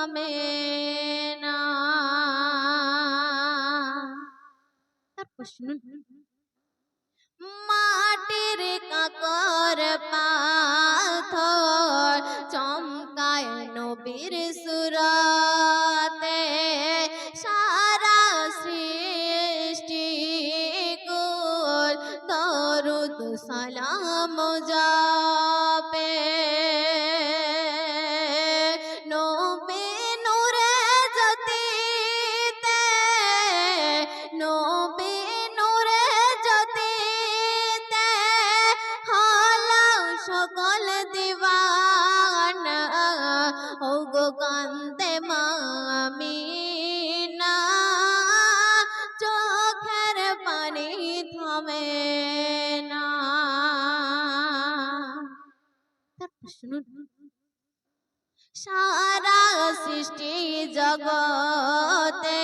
থামে না। তারপর মাটির কাকর পাথর চমকায় নবীর সুরাতে, সারা সৃষ্টি কুল দরুদ সালাম যাপে ও গো কান্দে মামিনা চোখের পানি থামে না। সারা সৃষ্টি জগতে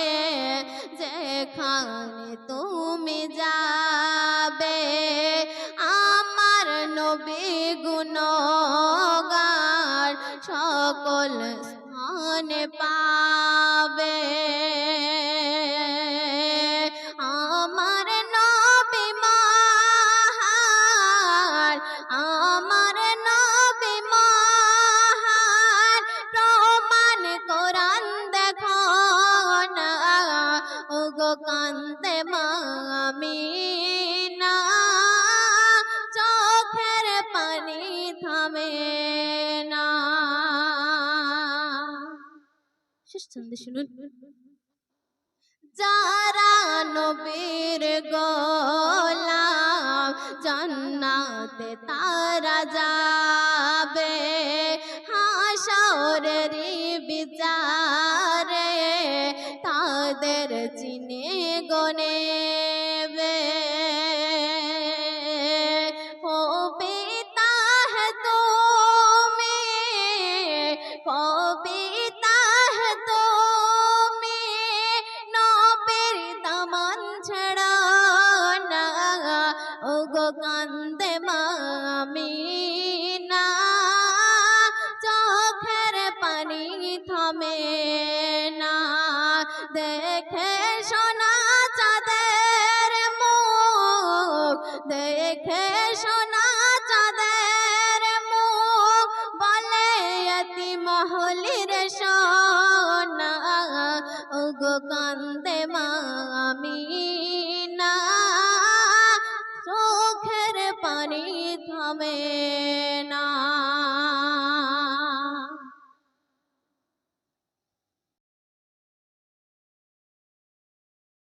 যেখানে সকল স্থানে পাবে। আমার নবী আমার নবী প্রমাণ কোরআন দেখো না। ও গো কান্তে শেষ ছন্দে শুনুন। যারা নবীর গোলাম জান্নাতে তারা যাবে। হাসরের বিচারে তাদের চিনে গনেবে কান্দে মামিনা, চোখের পানি থমে না। দেখে সোনা চাঁদের মুখ, দেখে সোনা চাঁদের মুখ, বলে অতি মহলির সোনা। ও গো पानी थमे।